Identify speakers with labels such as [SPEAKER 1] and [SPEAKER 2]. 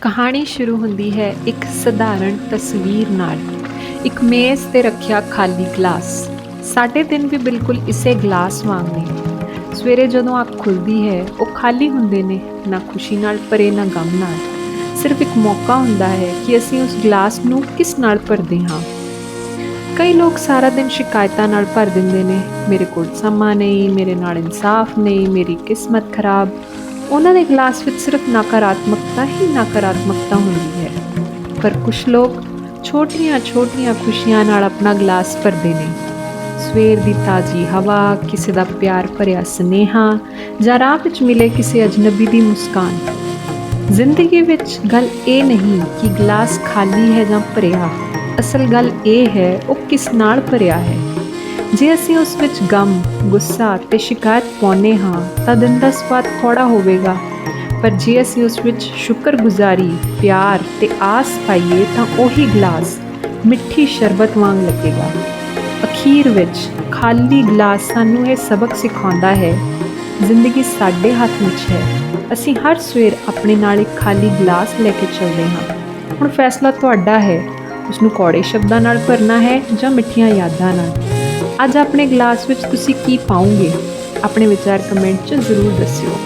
[SPEAKER 1] ਕਹਾਣੀ ਸ਼ੁਰੂ ਹੁੰਦੀ ਹੈ ਇੱਕ ਸਧਾਰਨ ਤਸਵੀਰ ਨਾਲ। ਇੱਕ ਮੇਜ਼ ਤੇ ਰੱਖਿਆ ਖਾਲੀ ਗਲਾਸ। ਸਾਡੇ ਦਿਨ ਵੀ ਬਿਲਕੁਲ ਇਸੇ ਗਲਾਸ ਵਾਂਗ ਨੇ। ਸਵੇਰੇ ਜਦੋਂ ਅੱਖ ਖੁੱਲਦੀ ਹੈ, ਉਹ ਖਾਲੀ ਹੁੰਦੇ ਨੇ, ਨਾ ਖੁਸ਼ੀ ਨਾਲ ਭਰੇ ਨਾ ਗਮ ਨਾਲ। ਸਿਰਫ ਇੱਕ ਮੌਕਾ ਹੁੰਦਾ ਹੈ ਕਿ ਅਸੀਂ ਉਸ ਗਲਾਸ ਨੂੰ ਕਿਸ ਨਾਲ ਭਰਦੇ ਹਾਂ। ਕਈ ਲੋਕ ਸਾਰਾ ਦਿਨ ਸ਼ਿਕਾਇਤਾਂ ਨਾਲ ਭਰ ਦਿੰਦੇ ਨੇ, ਮੇਰੇ ਕੋਲ ਸਮਾਂ ਨਹੀਂ, ਮੇਰੇ ਨਾਲ ਇਨਸਾਫ ਨਹੀਂ, ਮੇਰੀ ਕਿਸਮਤ ਖਰਾਬ। ਉਹਨਾਂ ਦੇ ਗਲਾਸ ਵਿੱਚ ਸਿਰਫ ਨਕਾਰਾਤਮਕਤਾ ਹੀ ਨਕਾਰਾਤਮਕਤਾ ਹੁੰਦੀ ਹੈ। ਪਰ ਕੁਝ ਲੋਕ ਛੋਟੀਆਂ-ਛੋਟੀਆਂ ਖੁਸ਼ੀਆਂ ਨਾਲ ਆਪਣਾ ਗਲਾਸ ਭਰਦੇ ਨੇ। ਸਵੇਰ ਦੀ ਤਾਜ਼ੀ ਹਵਾ, ਕਿਸੇ ਦਾ ਪਿਆਰ ਭਰਿਆ ਸਨੇਹਾ ਜਾਂ ਰਾਹ ਵਿੱਚ ਮਿਲੇ ਕਿਸੇ ਅਜਨਬੀ ਦੀ ਮੁਸਕਾਨ। ਜ਼ਿੰਦਗੀ ਵਿੱਚ ਗੱਲ ਇਹ ਨਹੀਂ ਕਿ ਗਲਾਸ ਖਾਲੀ ਹੈ ਜਾਂ ਭਰਿਆ। ਅਸਲ ਗੱਲ ਇਹ ਹੈ, ਉਹ ਕਿਸ ਨਾਲ ਭਰਿਆ ਹੈ? ਜੇ ਅਸੀਂ ਉਸ ਵਿੱਚ ਗਮ, ਗੁੱਸਾ ਤੇ ਸ਼ਿਕਾਇਤ ਪਾਉਂਦੇ ਹਾਂ, ਤਾਂ ਦਿਨ ਦਾ ਸਵਾਦ ਕੌੜਾ ਹੋਵੇਗਾ। ਪਰ ਜੇ ਅਸੀਂ ਉਸ ਵਿੱਚ ਸ਼ੁਕਰਗੁਜ਼ਾਰੀ, ਪਿਆਰ ਤੇ ਆਸ ਪਾਈਏ, ਤਾਂ ਉਹੀ ਗਲਾਸ ਮਿੱਠੀ ਸ਼ਰਬਤ ਵਾਂਗ ਲੱਗੇਗਾ। ਅਖੀਰ ਵਿੱਚ ਖਾਲੀ ਗਲਾਸ ਸਾਨੂੰ ਇਹ ਸਬਕ ਸਿਖਾਉਂਦਾ ਹੈ, ਜ਼ਿੰਦਗੀ ਸਾਡੇ ਹੱਥ ਵਿੱਚ ਹੈ। ਅਸੀਂ ਹਰ ਸਵੇਰ ਆਪਣੇ ਨਾਲ ਇੱਕ ਖਾਲੀ ਗਲਾਸ ਲੈ ਕੇ ਚੱਲਦੇ ਹਾਂ। ਹੁਣ ਫੈਸਲਾ ਤੁਹਾਡਾ ਹੈ। ਉਸ ਨੂੰ ਕੌੜੇ ਸ਼ਬਦਾਂ ਨਾਲ ਭਰਨਾ ਹੈ ਜਾਂ ਮਿੱਠੀਆਂ ਯਾਦਾਂ ਨਾਲ? ਅੱਜ ਆਪਣੇ ਗਲਾਸ ਵਿੱਚ ਤੁਸੀਂ ਕੀ ਪਾਉਂਗੇ ਆਪਣੇ ਵਿਚਾਰ ਕਮੈਂਟ 'ਚ ਜ਼ਰੂਰ ਦੱਸਿਓ।